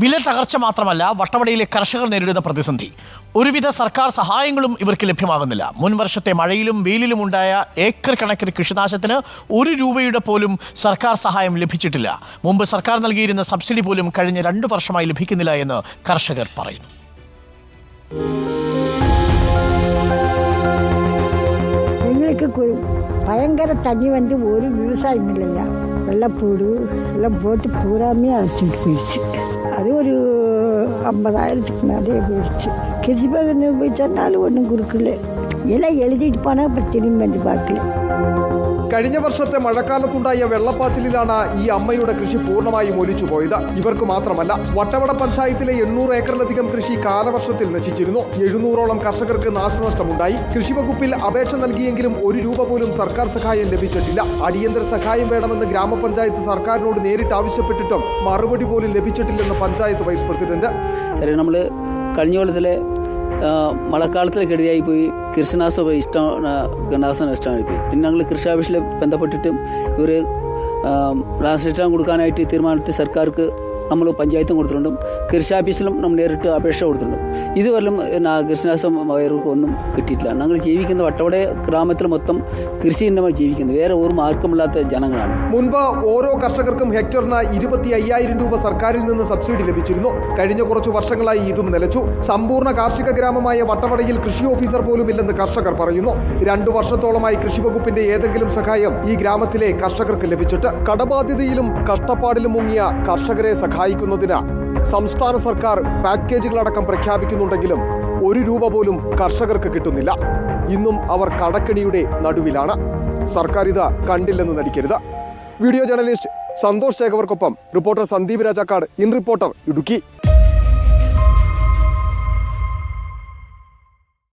വില തകർച്ച മാത്രമല്ല വട്ടവടയിലെ കർഷകർ നേരിടുന്ന പ്രതിസന്ധി ഒരുവിധ സർക്കാർ സഹായങ്ങളും ഇവർക്ക് ലഭ്യമാകുന്നില്ല മുൻ വർഷത്തെ മഴയിലും വെയിലിലും ഉണ്ടായ ഏക്കർ കണക്കിന് കൃഷിനാശത്തിന് ഒരു രൂപയുടെ പോലും സർക്കാർ സഹായം ലഭിച്ചിട്ടില്ല മുമ്പ് സർക്കാർ നൽകിയിരുന്ന സബ്സിഡി പോലും കഴിഞ്ഞ രണ്ടു വർഷമായി ലഭിക്കുന്നില്ല എന്ന് കർഷകർ പറയുന്നു எங்களுக்கு கு- பயங்கர தண்ணி வந்து ஒரு விவசாயம் இல்லையா வெள்ளப்பூடு எல்லாம் போட்டு பூராமே அழைச்சிட்டு போயிடுச்சு அது ஒரு ஐம்பதாயிரத்துக்கு மேலே போயிடுச்சு. கிருஷி போய் சொன்னாலும் ஒன்றும் கொடுக்கல. எல்லாம் எழுதிட்டு போனால் அப்புறம் திரும்பி வந்து பார்க்கல. കഴിഞ്ഞ വർഷത്തെ മഴക്കാലത്തുണ്ടായ വെള്ളപ്പാച്ചിലിലാണ് ഈ അമ്മയുടെ കൃഷി പൂർണമായും ഒലിച്ചു പോയത്. ഇവർക്ക് മാത്രമല്ല വട്ടവട പഞ്ചായത്തിലെ എണ്ണൂറ് ഏക്കറിലധികം കൃഷി കാലവർഷത്തിൽ നശിച്ചിരുന്നു. എഴുന്നൂറോളം കർഷകർക്ക് നാശനഷ്ടമുണ്ടായി. കൃഷി വകുപ്പിൽ അപേക്ഷ നൽകിയെങ്കിലും ഒരു രൂപ പോലും സർക്കാർ സഹായം ലഭിച്ചിട്ടില്ല. അടിയന്തര സഹായം വേണമെന്ന് ഗ്രാമപഞ്ചായത്ത് സർക്കാരിനോട് നേരിട്ട് ആവശ്യപ്പെട്ടിട്ടും മറുപടി പോലും ലഭിച്ചിട്ടില്ലെന്ന് പഞ്ചായത്ത് വൈസ് പ്രസിഡന്റ്. നമ്മൾ കഴിഞ്ഞ കൊല്ലത്തിലെ മഴക്കാലത്തിൽ കെടുതിയായി പോയി കൃഷിനാശം ഇഷ്ടം നാശം നഷ്ടമായി പോയി പിന്നെ ഞങ്ങൾ കൃഷി ഓഫീസിൽ ബന്ധപ്പെട്ടിട്ട് ഇവർ നാശനഷ്ടം കൊടുക്കാനായിട്ട് തീരുമാനത്തിൽ സർക്കാർക്ക് നമ്മൾ പഞ്ചായത്തും കൊടുത്തിട്ടുണ്ട് കൃഷി ഓഫീസിലും നമ്മൾ നേരിട്ട് അപേക്ഷ കൊടുത്തിട്ടുണ്ട്. ഇതുവരെയും കൃഷിനാശം അവർക്ക് ഒന്നും കിട്ടിയിട്ടില്ല. ഞങ്ങൾ ജീവിക്കുന്ന വട്ടവട ഗ്രാമത്തിൽ മൊത്തം കൃഷി ഇന്നമ ജീവിക്കുന്നത് വേറെ ഒരു മാർഗമില്ലാത്ത ജനങ്ങളാണ്. മുൻപ് ഓരോ കർഷകർക്കും ഹെക്ടറിന് ഇരുപത്തി അയ്യായിരം രൂപ സർക്കാരിൽ നിന്ന് സബ്സിഡി ലഭിച്ചിരുന്നു. കഴിഞ്ഞ കുറച്ചു വർഷങ്ങളായി ഇതും നിലച്ചു. സമ്പൂർണ കാർഷിക ഗ്രാമമായ വട്ടവടയിൽ കൃഷി ഓഫീസർ പോലും ഇല്ലെന്ന് കർഷകർ പറയുന്നു. രണ്ടു വർഷത്തോളമായി കൃഷി വകുപ്പിന്റെ ഏതെങ്കിലും സഹായം ഈ ഗ്രാമത്തിലെ കർഷകർക്ക് ലഭിച്ചിട്ട് കടബാധ്യതയിലും കഷ്ടപ്പാടിലും മുങ്ങിയ കർഷകരെ സഹായിക്കുന്നതിന് സംസ്ഥാന സർക്കാർ പാക്കേജുകളടക്കം പ്രഖ്യാപിക്കുന്നുണ്ടെങ്കിലും ഒരു രൂപ പോലും കർഷകർക്ക് കിട്ടുന്നില്ല. ഇന്നും അവർ കടക്കെണിയുടെ നടുവിലാണ്. സർക്കാർ ഇത് കണ്ടില്ലെന്ന് നടിക്കരുത്. Video journalist Santhosh ശേഖവർക്കൊപ്പം reporter Sandeep Rajakkad in reporter Idukki.